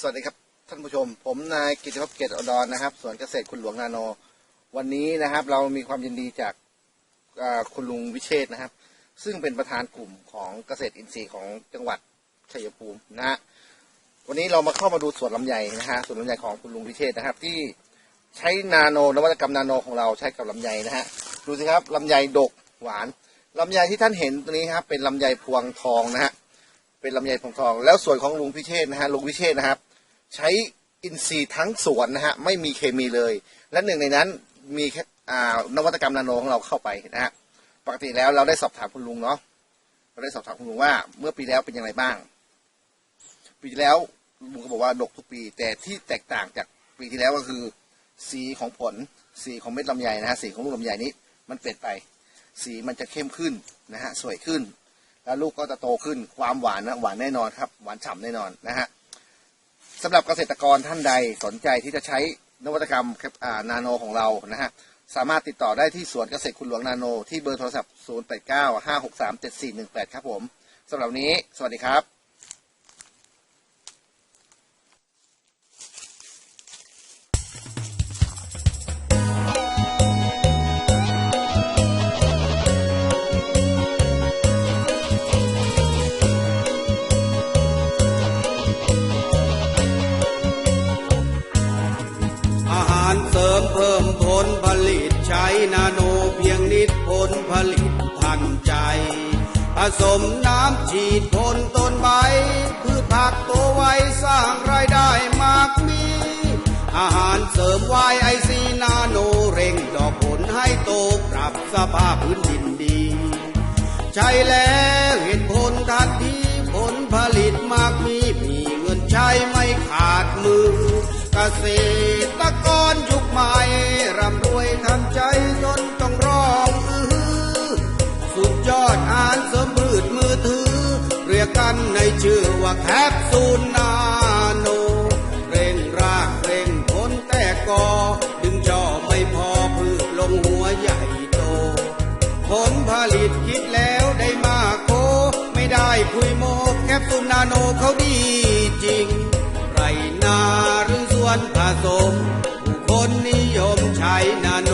สวัสดีครับท่านผู้ชม ผมนายกิติภพเกียรติอดรนะครับสวนเกษตรคุณหลวงนาโน วันนี้นะครับ เรามีความยินดีจากคุณลุงวิเชษนะครับ ซึ่งเป็นประธานกลุ่มของเกษตรอินทรีย์ของจังหวัดชัยภูมินะฮะวันนี้เรามาเข้ามาดูสวนลำไยนะฮะสวนลำไยของคุณลุงวิเชษนะครับ ที่ใช้นาโนนวัตกรรมนาโนของเราใช้กับลำไยนะฮะดูสิครับลำไยดกหวานลำไยที่ท่านเห็นตัวนี้ครับเป็นลำไยพวงทองนะฮะเป็นลำไยพวงทอง แล้วส่วนของลุงพิเชษนะฮะลุงพิเชษนะครับ ใช้อินทรีย์ทั้งสวนนะฮะไม่มีเคมีเลย และหนึ่งในนั้นมีอ่านวัตกรรมนาโนของเราเข้าไปนะฮะปกติแล้วเราได้สอบถามคุณลุงเนาะเราได้สอบถามคุณลุงว่า เมื่อปีแล้วเป็นย่างไรบ้าง ปีที่แล้วลุงก็บอกว่าดกทุกปี แต่ที่แตกต่างจากปีที่แล้วก็คือ สีของผลสีของเม็ดลำไยนะฮะสีของลูกลำไยนี้มันเปลี่ยนไป สีมันจะเข้มขึ้นนะฮะสวยขึ้น แล้วลูกก็จะโตขึ้นความหวานนะหวานแน่นอนครับ หวานฉ่ำแน่นอนนะฮะำหรับเกษตรกรท่านใดสนใจที่จะใช้นวัตกรรมนาโนของเรานะฮะสามารถติดต่อได้ที่สวนเกษตรคุณหลวงนาโน ที่เบอร์โทรศัพท์ 0 8 9 5 6 3 7 4 1 8 ครับผมสำหรับนี้ สวัสดีครับ มเพิ่มผลผลิตใช้นาโนเพียงนิดผลผลิตทันใจ ผสมน้ำฉีดพ่นต้นใบ พืชผักโตวไวสร้างรายได้มากมี อาหารเสริมไวไอซีนาโนเร่งดอกผลให้โตปรับสภาพพื้นดินดี ใช่แล้วเห็นผลทันทีผลผลิตมากมีมีเงินใช้ไม่ขาดมือเกษตรกร ยอดอ่านเสริมพืชมือถือ เรียกกันในชื่อว่าแคปซูลนาโนเร่งรากเร่งผลแต่กอ ดึงช่อไม่พอพืชลงหัวใหญ่โต ผลผลิตคิดแล้วได้มากโค ไม่ได้คุยโมแคปซูลนาโนเขาดีจริง ไรนาหรือส่วนผสมผู้คนนิยมใช้นาโน